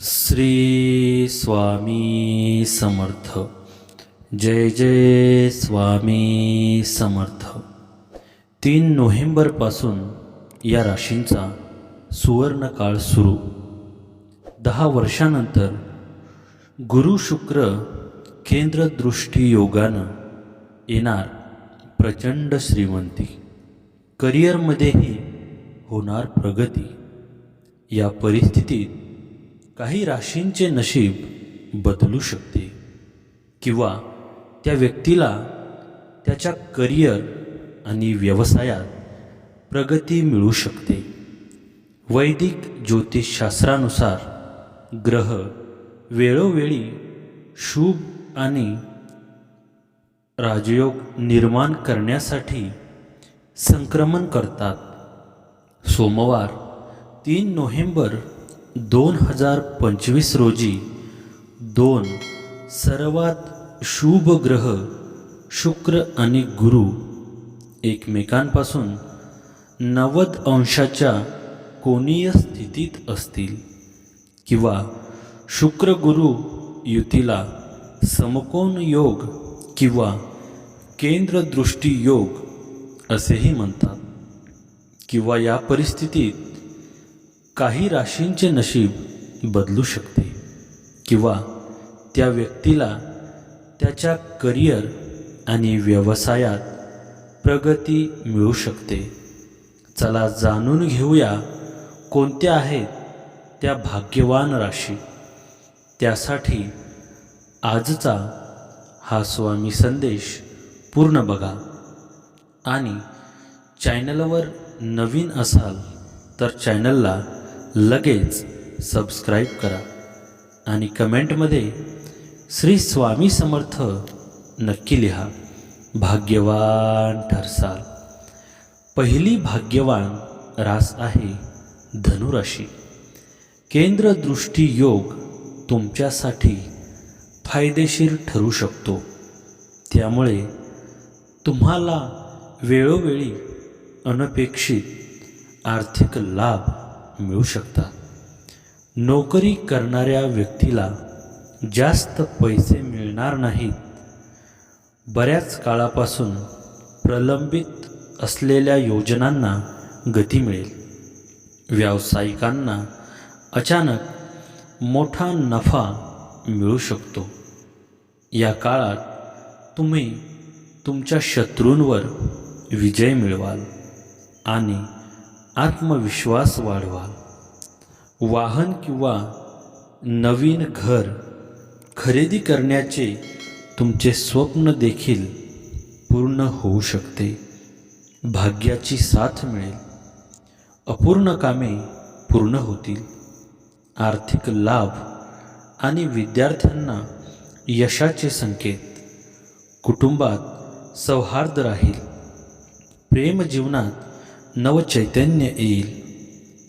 श्री स्वामी समर्थ. जय जय स्वामी समर्थ. तीन नोव्हेंबरपासून या राशींचा सुवर्णकाळ सुरू. दहा वर्षानंतर गुरु शुक्र केंद्रदृष्टी योगानं येणार प्रचंड श्रीमंती. करिअरमध्येही होणार प्रगती. या परिस्थितीत काही राशींचे नशीब बदलू शकते किंवा त्या व्यक्तीला त्याच्या करिअर आणि व्यवसायात प्रगती मिळू शकते. वैदिक ज्योतिषशास्त्रानुसार ग्रह वेळोवेळी शुभ आणि राजयोग निर्माण करण्यासाठी संक्रमण करतात. सोमवार तीन नोव्हेंबर दोन हजार पंचवीस रोजी दोन सर्वात शुभ ग्रह शुक्र आणि गुरु एकमेकांपासून नव्वद अंशाच्या कोनीय स्थितीत असतील किंवा शुक्र गुरु युतीला समकोण योग किंवा केंद्रदृष्टी योग असेही म्हणतात. किंवा या परिस्थितीत काही राशींचे नशीब बदलू शकते किंवा त्या व्यक्तीला त्याच्या करिअर आणि व्यवसायात प्रगती मिळू शकते. चला जाणून घेऊया कोणत्या आहेत त्या भाग्यवान राशी. त्यासाठी आजचा हा स्वामी संदेश पूर्ण बघा. आणि चॅनलवर नवीन असाल तर चॅनलला लगेच सबस्क्राईब करा आणि कमेंटमध्ये श्री स्वामी समर्थ नक्की लिहा. भाग्यवान ठरसाल. पहिली भाग्यवान रास आहे धनुराशी. केंद्रदृष्टी योग तुमच्यासाठी फायदेशीर ठरू शकतो. त्यामुळे तुम्हाला वेळोवेळी अनपेक्षित आर्थिक लाभ मिळू शकतात. नोकरी करणाऱ्या व्यक्तीला जास्त पैसे मिळणार नाहीत. बऱ्याच काळापासून प्रलंबित असलेल्या योजनांना गती मिळेल. व्यावसायिकांना अचानक मोठा नफा मिळू शकतो. या काळात तुम्ही तुमच्या शत्रूंवर विजय मिळवाल आणि आत्मविश्वास वाढवा. वाहन किंवा नवीन घर खरेदी करण्याचे तुमचे स्वप्न देखील पूर्ण होऊ शकते. भाग्याची साथ मिळेल. अपूर्ण कामे पूर्ण होतील. आर्थिक लाभ आणि विद्यार्थ्यांना यशाचे संकेत. कुटुंबात सौहार्द राहील. प्रेमजीवनात नवचैतन्य येईल.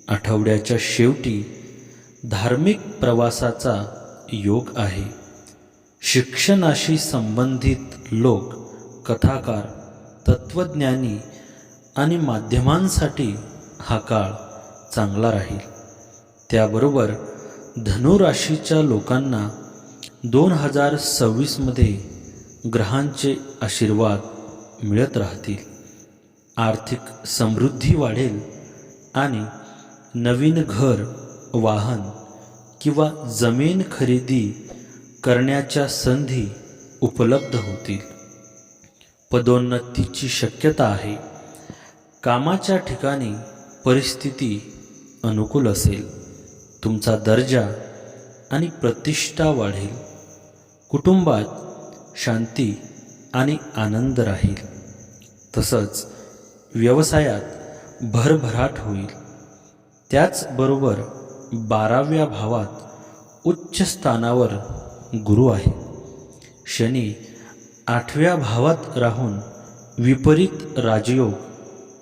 आठवड्याच्या शेवटी धार्मिक प्रवासाचा योग आहे. शिक्षणाशी संबंधित लोक कथाकार तत्त्वज्ञानी आणि माध्यमांसाठी हा काळ चांगला राहील. त्याबरोबर धनुराशीच्या लोकांना दोन हजार सव्वीसमध्ये ग्रहांचे आशीर्वाद मिळत राहतील. आर्थिक समृद्धी वाढेल आणि नवीन घर वाहन किंवा जमीन खरेदी करण्याच्या संधी उपलब्ध होतील. पदोन्नतीची शक्यता आहे. कामाच्या ठिकाणी परिस्थिती अनुकूल असेल. तुमचा दर्जा आणि प्रतिष्ठा वाढेल. कुटुंबात शांती आणि आनंद राहील. तसंच व्यवसायात भरभराट होईल. त्याचबरोबर बाराव्या भावात उच्च स्थानावर गुरु आहे. शनी आठव्या भावात राहून विपरीत राजयोग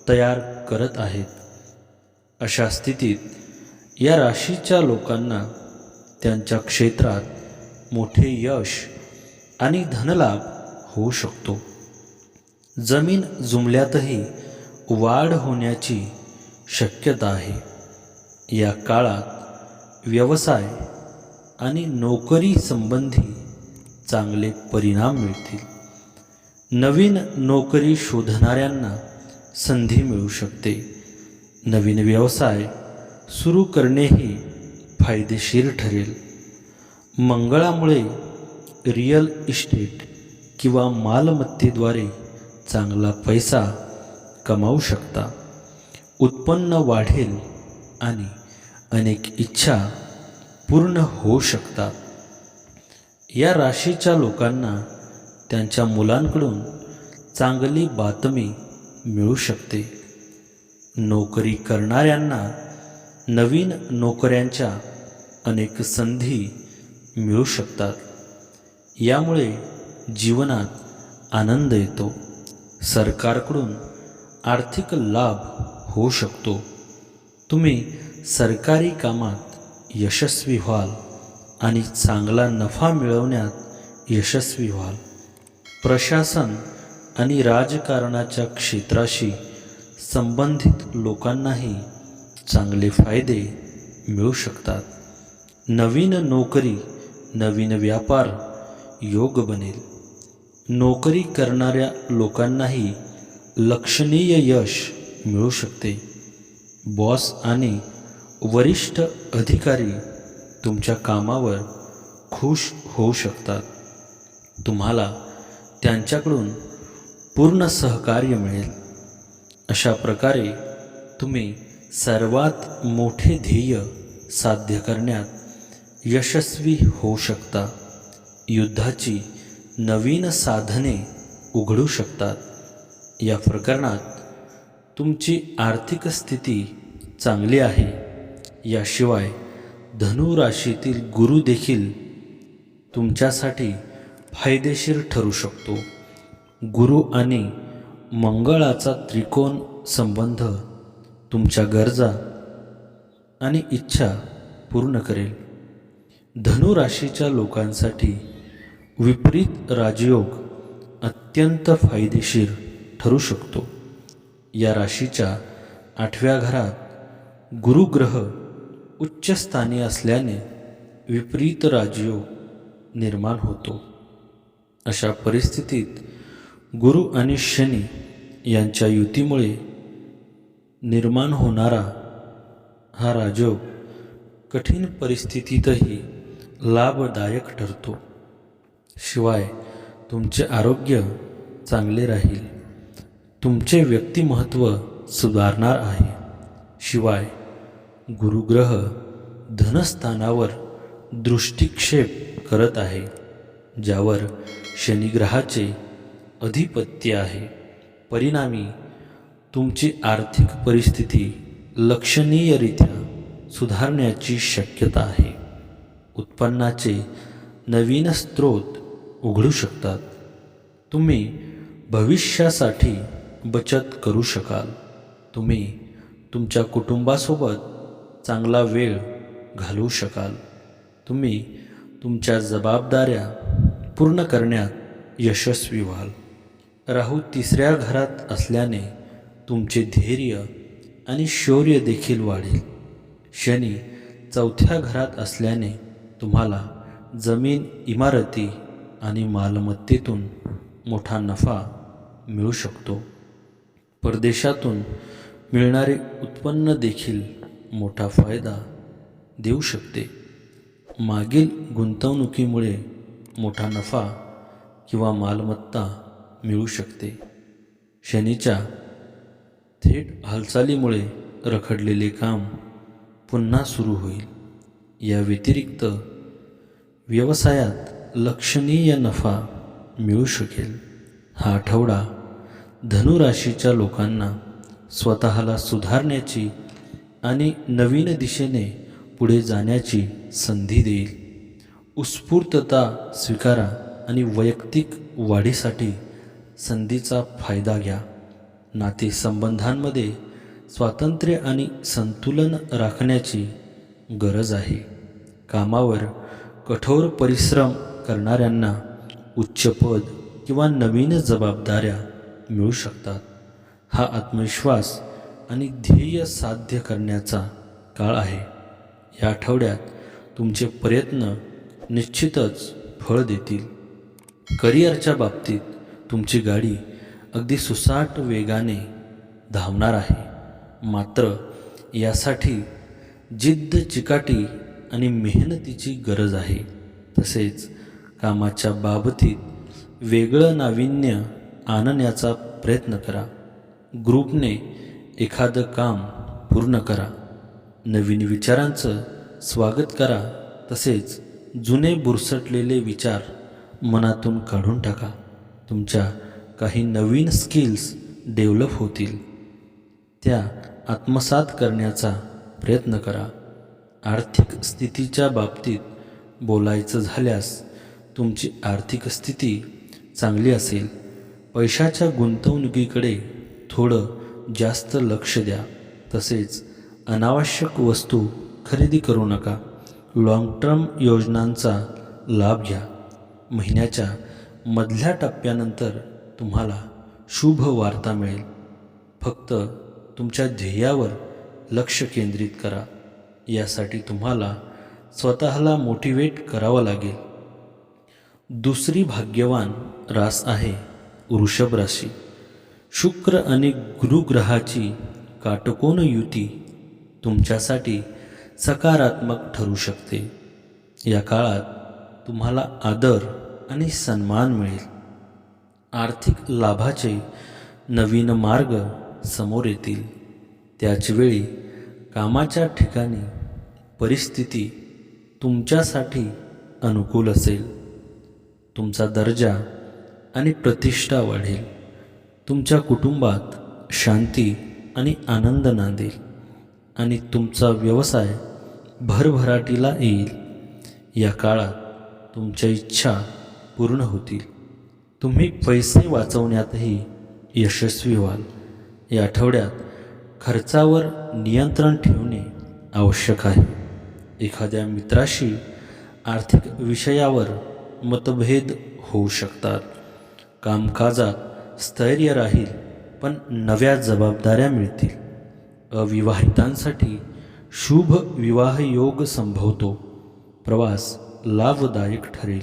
तयार करत आहेत. अशा स्थितीत या राशीच्या लोकांना त्यांच्या क्षेत्रात मोठे यश आणि धनलाभ होऊ शकतो. जमीन जुमल्यातही वाढ होण्याची शक्यता आहे. या काळात व्यवसाय आणि नोकरी संबंधी चांगले परिणाम मिळतील. नवीन नोकरी शोधणाऱ्यांना संधी मिळू शकते. नवीन व्यवसाय सुरू करणेही फायदेशीर ठरेल. मंगळामुळे रिअल इस्टेट किंवा मालमत्तेद्वारे चांगला पैसा कमावू शकता. उत्पन्न वाढेल आणि अनेक इच्छा पूर्ण होऊ शकतात. या राशीच्या लोकांना त्यांच्या मुलांकडून चांगली बातमी मिळू शकते. नोकरी करणाऱ्यांना नवीन नोकऱ्यांच्या अनेक संधी मिळू शकतात. यामुळे जीवनात आनंद येतो. सरकारकडून आर्थिक लाभ होऊ शकतो. तुम्ही सरकारी कामात यशस्वी व्हाल आणि चांगला नफा मिळवण्यात यशस्वी व्हाल. प्रशासन आणि राजकारणाच्या क्षेत्राशी संबंधित लोकांनाही चांगले फायदे मिळू शकतात. नवीन नोकरी नवीन व्यापार योग बनेल. नोकरी करणाऱ्या लोकांनाही लक्षणीय यश मिळू शकते. बॉस आणि वरिष्ठ अधिकारी तुमच्या कामावर खुश होऊ शकतात. तुम्हाला त्यांच्याकडून पूर्ण सहकार्य मिळेल. अशा प्रकारे तुम्ही सर्वात मोठे ध्येय साध्य करण्यात यशस्वी होऊ शकता. युद्धाची नवीन साधने उघडू शकतात. या प्रकरणात तुमची आर्थिक स्थिती चांगली आहे. याशिवाय धनु राशीतील गुरु देखील तुमच्यासाठी फायदेशीर ठरू शकतो. गुरु आणि मंगळाचा त्रिकोण संबंध तुमच्या गरजा आणि इच्छा पूर्ण करेल. धनु राशीच्या लोकांसाठी विपरीत राजयोग अत्यंत फायदेशीर ठरू शकतो. या राशीच्या आठव्या घरात गुरुग्रह उच्चस्थानी असल्याने विपरीत राजयोग निर्माण होतो. अशा परिस्थितीत गुरु आणि शनी यांच्या युतीमुळे निर्माण होणारा हा राजयोग कठीण परिस्थितीतही लाभदायक ठरतो. शिवाय तुमचे आरोग्य चांगले राहील. तुमचे व्यक्तिमत्त्व सुधारणार आहे. शिवाय गुरुग्रह धनस्थानावर दृष्टिक्षेप करत आहे ज्यावर शनिग्रहाचे अधिपत्य आहे. परिणामी तुमची आर्थिक परिस्थिती लक्षणीयरित्या सुधारण्याची शक्यता आहे. उत्पन्नाचे नवीन स्रोत उघडू शकतात. तुम्ही भविष्यासाठी बचत करू शकाल. तुम्ही तुमच्या कुटुंबासोबत चांगला वेळ घालवू शकाल. तुम्ही तुमच्या जबाबदाऱ्या पूर्ण करण्यात यशस्वी व्हाल. राहू तिसऱ्या घरात असल्याने तुमचे धैर्य आणि शौर्य देखील वाढेल. शनी चौथ्या घरात असल्याने तुम्हाला जमीन इमारती आणि मालमत्तेतून मोठा नफा मिळू शकतो. परदेशातून मिळणारे उत्पन्न देखील मोठा फायदा देऊ शकते. मागील गुंतवणुकीमुळे मोठा नफा किंवा मालमत्ता मिळू शकते. शनीच्या थेट हालचालीमुळे रखडलेले काम पुन्हा सुरू होईल. या व्यतिरिक्त व्यवसायात लक्षणीय नफा मिळू शकेल. हा आठवडा धनुराशीच्या लोकांना स्वतःला सुधारण्याची आणि नवीन दिशेने पुढे जाण्याची संधी देईल. उत्स्फूर्तता स्वीकारा आणि वैयक्तिक वाढीसाठी संधीचा फायदा घ्या. नातेसंबंधांमध्ये स्वातंत्र्य आणि संतुलन राखण्याची गरज आहे. कामावर कठोर परिश्रम करणाऱ्यांना उच्च पद किंवा नवीन जबाबदाऱ्या मिळू शकतात. हा आत्मविश्वास आणि ध्येय साध्य करण्याचा काळ आहे. या आठवड्यात तुमचे प्रयत्न निश्चितच फळ देतील. करिअरच्या बाबतीत तुमची गाडी अगदी सुसाट वेगाने धावणार आहे. मात्र यासाठी जिद्द चिकाटी आणि मेहनतीची गरज आहे. तसेच कामाच्या बाबतीत वेगळं नाविन्य आणण्याचा प्रयत्न करा. ग्रुपने एखादं काम पूर्ण करा. नवीन विचारांचं स्वागत करा. तसेच जुने बुरसटलेले विचार मनातून काढून टाका. तुमच्या काही नवीन स्किल्स डेव्हलप होतील. त्या आत्मसात करण्याचा प्रयत्न करा. आर्थिक स्थितीच्या बाबतीत बोलायचं झाल्यास तुमची आर्थिक स्थिती चांगली असेल. पैशाच्या गुंतवणुकीकडे थोडं जास्त लक्ष द्या. तसेच अनावश्यक वस्तू खरेदी करू नका. लाँग टर्म योजनांचा लाभ घ्या. महिन्याच्या मधल्या टप्प्यानंतर तुम्हाला शुभ वार्ता मिळेल. फक्त तुमच्या ध्येयावर लक्ष केंद्रित करा. यासाठी तुम्हाला स्वतःला मोटिवेट करावं लागेल. दुसरी भाग्यवान रास आहे. वृषभ राशी. शुक्र आणि गुरुग्रहाची काटकोन युती तुमच्यासाठी सकारात्मक ठरू शकते. या काळात तुम्हाला आदर आणि सन्मान मिळेल. आर्थिक लाभाचे नवीन मार्ग समोर येतील. त्याचवेळी कामाच्या ठिकाणी परिस्थिती तुमच्यासाठी अनुकूल असेल. तुमचा दर्जा आणि प्रतिष्ठा वाढेल. तुमच्या कुटुंबात शांती आणि आनंद नांदेल. आणि तुमचा व्यवसाय भरभराटीला येईल. या काळात तुमच्या इच्छा पूर्ण होतील. तुम्ही पैसे वाचवण्यातही यशस्वी व्हाल. या आठवड्यात खर्चावर नियंत्रण ठेवणे आवश्यक आहे. एखाद्या मित्राशी आर्थिक विषयावर मतभेद होऊ शकतात. कामकाजात स्थैर्य राहील पण नव्या जबाबदाऱ्या मिळतील. अविवाहितांसाठी शुभ विवाह योग संभवतो. प्रवास लाभदायक ठरेल.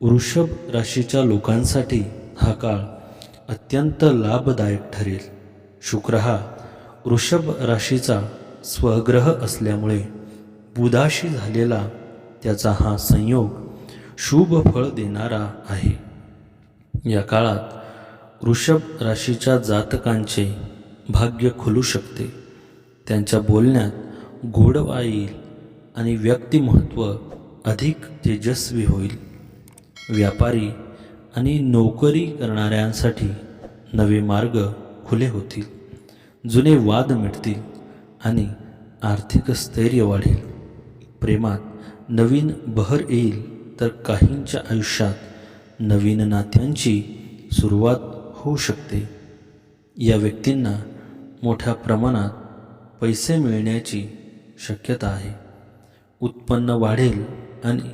वृषभ राशीच्या लोकांसाठी हा काळ अत्यंत लाभदायक ठरेल. शुक्र हा वृषभ राशीचा स्वग्रह असल्यामुळे बुधाशी झालेला त्याचा हा संयोग शुभ फळ देणारा आहे. या काळात वृषभ राशीच्या जातकांचे भाग्य खुलू शकते. त्यांच्या बोलण्यात गोडवा येईल आणि व्यक्तिमत्त्व अधिक तेजस्वी होईल. व्यापारी आणि नोकरी करणाऱ्यांसाठी नवे मार्ग खुले होतील. जुने वाद मिटतील आणि आर्थिक स्थैर्य वाढेल. प्रेमात नवीन बहर येईल तर काहींच्या आयुष्यात नवीन नात्यांची सुरुवात होऊ शकते. या व्यक्तींना मोठ्या प्रमाणात पैसे मिळण्याची शक्यता आहे. उत्पन्न वाढेल आणि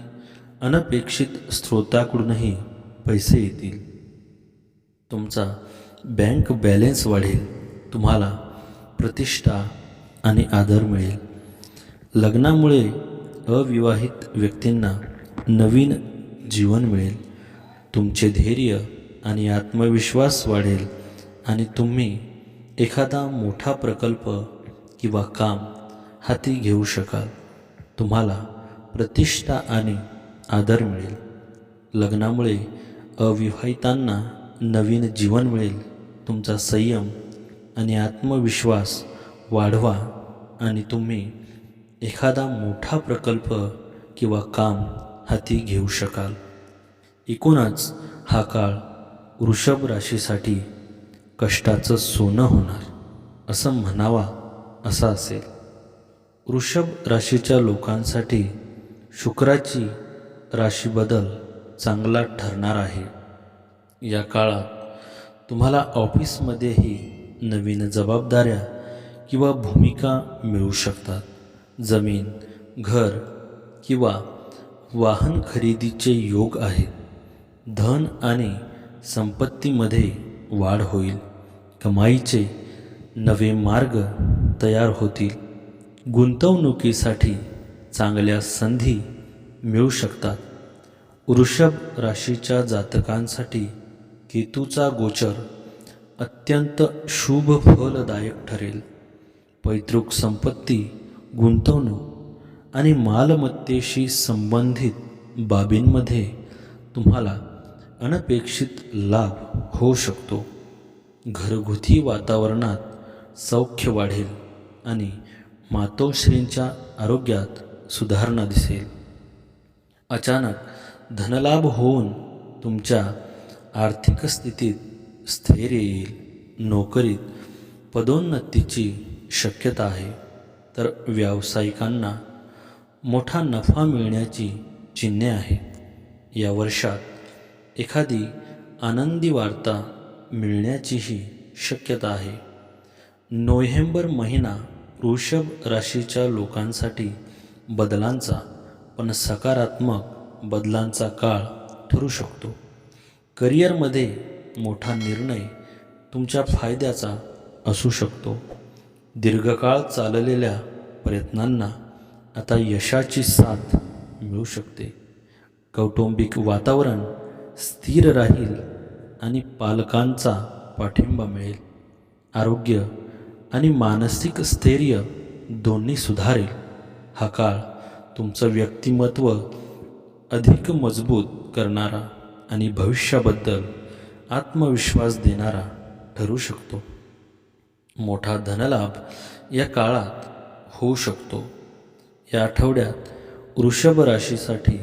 अनपेक्षित स्रोताकडूनही पैसे येतील. तुमचा बँक बॅलेन्स वाढेल तुम्हाला प्रतिष्ठा आणि आदर मिळेल. लग्नामुळे अविवाहित व्यक्तींना नवीन जीवन मिळेल. तुमचे धैर्य आणि आत्मविश्वास वाढेल आणि तुम्ही एखादा मोठा प्रकल्प किंवा काम हाती घेऊ शकाल. तुम्हाला प्रतिष्ठा आणि आदर मिळेल. लग्नामुळे अविवाहितांना नवीन जीवन मिळेल. तुमचा संयम आणि आत्मविश्वास वाढवा आणि तुम्ही एखादा मोठा प्रकल्प किंवा काम हाती घेऊ शकाल. एकूणच हा काळ वृषभ राशीसाठी कष्टाचं सोनं होणार असं म्हणावा असा असेल. वृषभ राशीच्या लोकांसाठी शुक्राची राशी बदल चांगला ठरणार आहे. या काळात तुम्हाला ऑफिसमध्येही नवीन जबाबदाऱ्या किंवा भूमिका मिळू शकतात. जमीन घर किंवा वाहन खरेदीचे योग आहेत. धन आणि संपत्तीमध्ये वाढ होईल. कमाईचे नवे मार्ग तयार होतील. गुंतवणुकीसाठी चांगल्या संधी मिळू शकतात. वृषभ राशीच्या जातकांसाठी केतूचा गोचर अत्यंत शुभ फलदायक ठरेल. पैतृक संपत्ती गुंतवणूक आणि मालमत्तेशी संबंधित बाबींमध्ये तुम्हाला अनपेक्षित लाभ होऊ शकतो. घरगुती वातावरणात सौख्य वाढेल आणि मातोश्रींच्या आरोग्यात सुधारणा दिसेल. अचानक धनलाभ होऊन तुमच्या आर्थिक स्थितीत स्थैर्य येईल. नोकरीत पदोन्नतीची शक्यता आहे. तर व्यावसायिकांना मोठा नफा मिळण्याची चिन्हे आहेत. या वर्षात एखादी आनंदी वार्ता मिळण्याचीही शक्यता आहे. नोव्हेंबर महिना वृषभ राशीच्या लोकांसाठी बदलांचा पण सकारात्मक बदलांचा काळ ठरू शकतो. करिअरमध्ये मोठा निर्णय तुमच्या फायद्याचा असू शकतो. दीर्घकाळ चाललेल्या प्रयत्नांना आता यशाची साथ मिळू शकते. कौटुंबिक वातावरण स्थिर राहील आणि पालकांचा पाठिंबा मिळेल. आरोग्य आणि मानसिक स्थैर्य दोन्ही सुधारेल. हा काळ तुमचं व्यक्तिमत्व अधिक मजबूत करणारा आणि भविष्याबद्दल आत्मविश्वास देणारा ठरू शकतो. मोठा धनलाभ या काळात होऊ शकतो. या आठवड्यात वृषभ राशीसाठी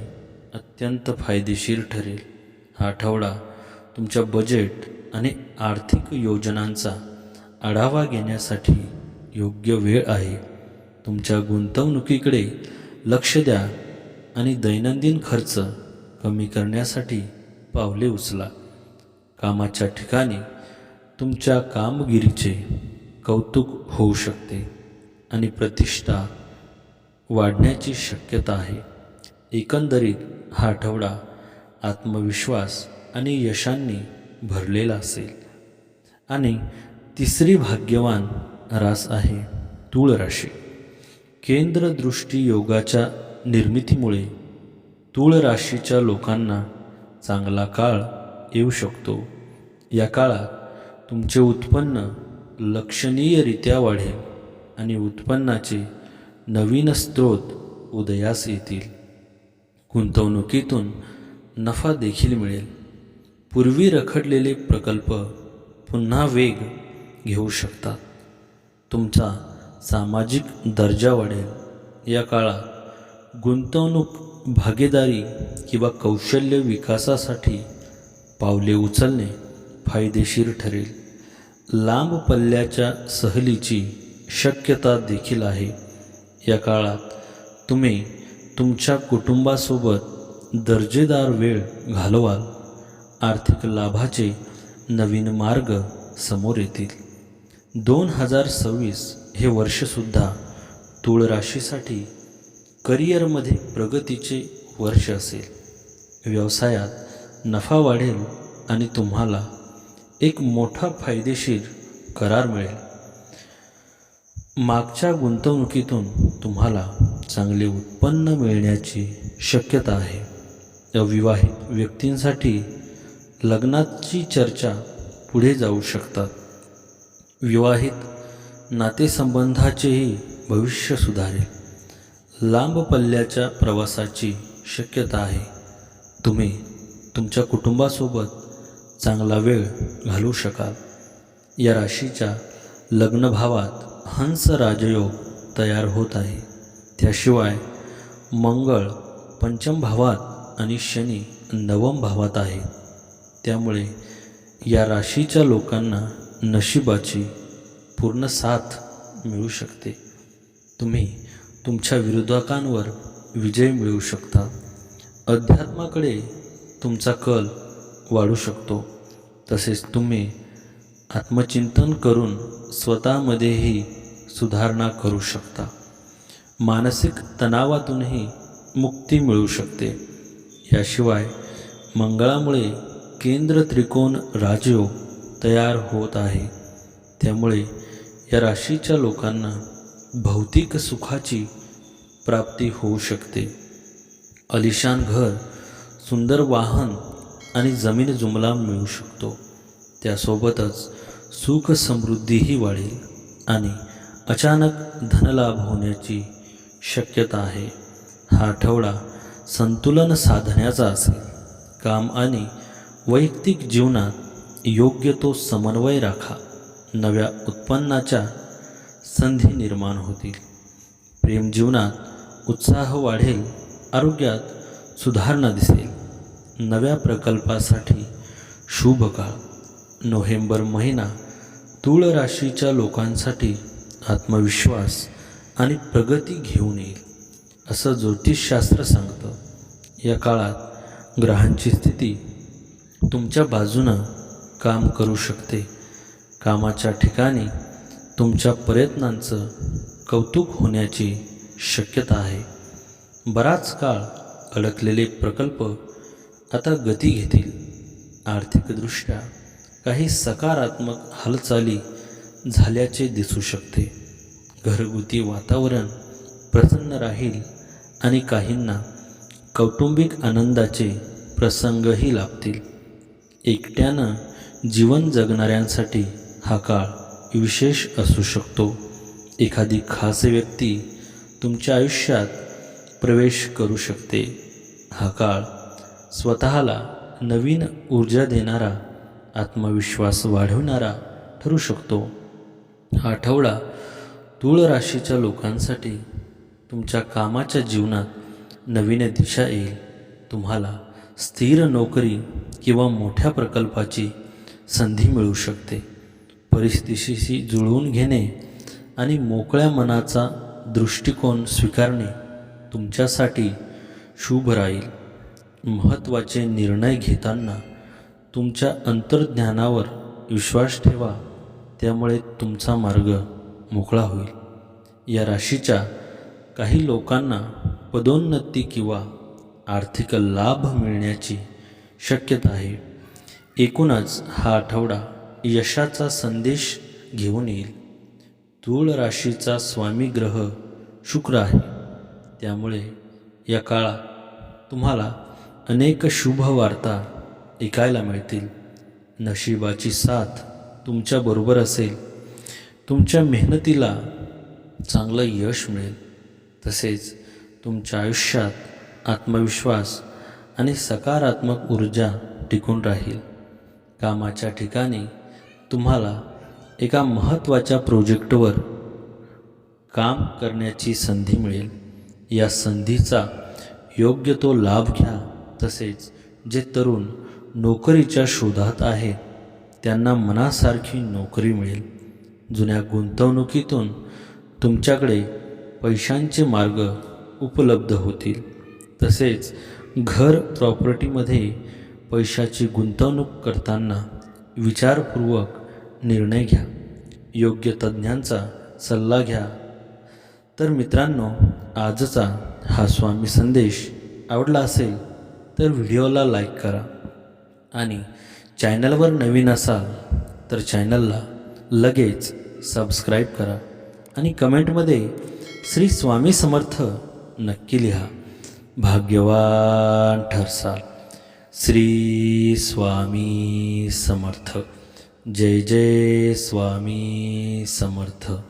अत्यंत फायदेशीर ठरेल. हा आठवडा तुमच्या बजेट आणि आर्थिक योजनांचा आढावा घेण्यासाठी योग्य वेळ आहे. तुमच्या गुंतवणुकीकडे लक्ष द्या आणि दैनंदिन खर्च कमी करण्यासाठी पावले उचला. कामाच्या ठिकाणी तुमच्या कामगिरीचे कौतुक होऊ शकते आणि प्रतिष्ठा वाढण्याची शक्यता आहे. एकंदरीत हा आठवडा आत्मविश्वास आणि यशांनी भरलेला असेल. आणि तिसरी भाग्यवान रास आहे तूळ राशी. केंद्रदृष्टी योगाच्या निर्मितीमुळे तूळ राशीच्या लोकांना चांगला काळ येऊ शकतो. या काळात तुमचे उत्पन्न लक्षणीयरित्या वाढेल आणि उत्पन्नाचे नवीन स्रोत उदयास येतील. गुंतवणुकीतून नफा देखील मिळेल. पूर्वी रखडलेले प्रकल्प पुन्हा वेग घेऊ शकतात. तुमचा सामाजिक दर्जा वाढेल. या काळात गुंतवणूक भागीदारी किंवा कौशल्य विकासासाठी पावले उचलणे फायदेशीर ठरेल. लांब पल्ल्याच्या सहलीची शक्यता देखील आहे. या काळात तुम्ही तुमच्या कुटुंबासोबत दर्जेदार वेळ घालवाल. आर्थिक लाभाचे नवीन मार्ग समोर येतील. दोन हजार सव्वीस हे वर्षसुद्धा तूळ राशीसाठी करिअरमध्ये प्रगतीचे वर्ष असेल. व्यवसायात नफा वाढेल आणि तुम्हाला एक मोठा फायदेशीर करार मिळेल. मागच्या गुंतवणुकीतून तुम्हाला चांगले उत्पन्न मिळण्याची शक्यता आहे. अविवाहित व्यक्तींसाठी लग्नाची चर्चा पुढे जाऊ शकतात. विवाहित नातेसंबंधाचेही भविष्य सुधारेल. लांब पल्ल्याच्या प्रवासाची शक्यता आहे. तुम्ही तुमच्या कुटुंबासोबत चांगला वेळ घालवू शकाल. या राशीच्या लग्नभावात हंस राजयोग तयार होत आहे. त्याशिवाय मंगळ पंचम भावात आणि शनी नवम भावात आहे. त्यामुळे या राशीच्या लोकांना नशिबाची पूर्ण साथ मिळू शकते. तुम्ही तुमच्या विरोधकांवर विजय मिळवू शकता. अध्यात्माकडे तुमचा कल वाढू शकतो. तसेच तुम्ही आत्मचिंतन करून स्वतःमध्येही सुधारणा करू शकता. मानसिक तणावातूनही मुक्ती मिळू शकते. याशिवाय मंगळामुळे केंद्र त्रिकोण राजयोग तयार होत आहे. त्यामुळे या राशीच्या लोकांना भौतिक सुखाची प्राप्ती होऊ शकते. अलिशान घर सुंदर वाहन आणि जमीन जुमला मिळू शकतो. त्यासोबतच सुख समृद्धीही वाढेल आणि अचानक धनलाभ होण्याची शक्यता आहे. हा आठवडा संतुलन साधण्याचा असेल. काम आणि वैयक्तिक जीवनात योग्य तो समन्वय राखा. नव्या उत्पन्नाच्या संधी निर्माण होतील. प्रेम जीवनात उत्साह वाढेल आरोग्यात सुधारणा दिसेल. नव्या प्रकल्पासाठी शुभ काळ. नोव्हेंबर महिना तूळ राशीच्या लोकांसाठी आत्मविश्वास आणि प्रगती घेऊन येईल असं ज्योतिषशास्त्र सांगतं. या काळात ग्रहांची स्थिती तुमच्या बाजूनं काम करू शकते. कामाच्या ठिकाणी तुमच्या प्रयत्नांचं कौतुक होण्याची शक्यता आहे. बराच काळ अडकलेले प्रकल्प आता गती घेतील. आर्थिकदृष्ट्या काही सकारात्मक हालचाली झाल्याचे दिसू शकते. घरगुती वातावरण प्रसन्न राहील आणि काहींना कौटुंबिक आनंदाचे प्रसंगही लाभतील एकट्यानं जीवन जगणाऱ्यांसाठी हा काळ विशेष असू शकतो. एखादी खास व्यक्ती तुमच्या आयुष्यात प्रवेश करू शकते. हा काळ स्वतःला नवीन ऊर्जा देणारा आत्मविश्वास वाढवणारा ठरू शकतो. हा आठवडा तूळ राशीच्या लोकांसाठी तुमच्या कामाच्या जीवनात नवीन दिशा येईल. तुम्हाला स्थिर नोकरी किंवा मोठ्या प्रकल्पाची संधी मिळू शकते. परिस्थितीशी जुळवून घेणे आणि मोकळ्या मनाचा दृष्टिकोन स्वीकारणे तुमच्यासाठी शुभ राहील. महत्त्वाचे निर्णय घेताना तुमच्या अंतर्ज्ञानावर विश्वास ठेवा. त्यामुळे तुमचा मार्ग मोकळा होईल. या राशीच्या काही लोकांना पदोन्नती किंवा आर्थिक लाभ मिळण्याची शक्यता आहे. एकूणच हा आठवडा यशाचा संदेश घेऊन येईल. तूळ राशीचा स्वामी ग्रह शुक्र आहे. त्यामुळे या काळात तुम्हाला अनेक शुभ वार्ता ऐकायला मिळतील. नशिबाची साथ तुमच्याबरोबर असेल. तुमच्या मेहनतीला चांगलं यश मिळेल. तसेच तुमच्या आयुष्यात आत्मविश्वास आणि सकारात्मक ऊर्जा टिकून राहील. कामाच्या ठिकाणी तुम्हाला एका महत्त्वाच्या प्रोजेक्टवर काम करण्याची संधी मिळेल. या संधीचा योग्य तो लाभ घ्या. तसेच जे तरुण नोकरीच्या शोधात आहेत त्यांना मनासारखी नोकरी मिळेल. जुन्या गुंतवणुकीतून तुमच्याकडे पैशांचे मार्ग उपलब्ध होतील. तसेच घर प्रॉपर्टीमध्ये पैशाची गुंतवणूक करताना विचारपूर्वक निर्णय घ्या. योग्य तज्ज्ञांचा सल्ला घ्या. तर मित्रांनो आजचा हा स्वामी संदेश आवडला असेल तर व्हिडिओला लाईक करा. आणि चॅनलवर नवीन असाल तर चॅनलला लगेच सबस्क्राईब करा. आणि कमेंटमध्ये श्री स्वामी समर्थ नक्की लिहा. भाग्यवान ठरसाल श्री स्वामी समर्थ. जय जय स्वामी समर्थ.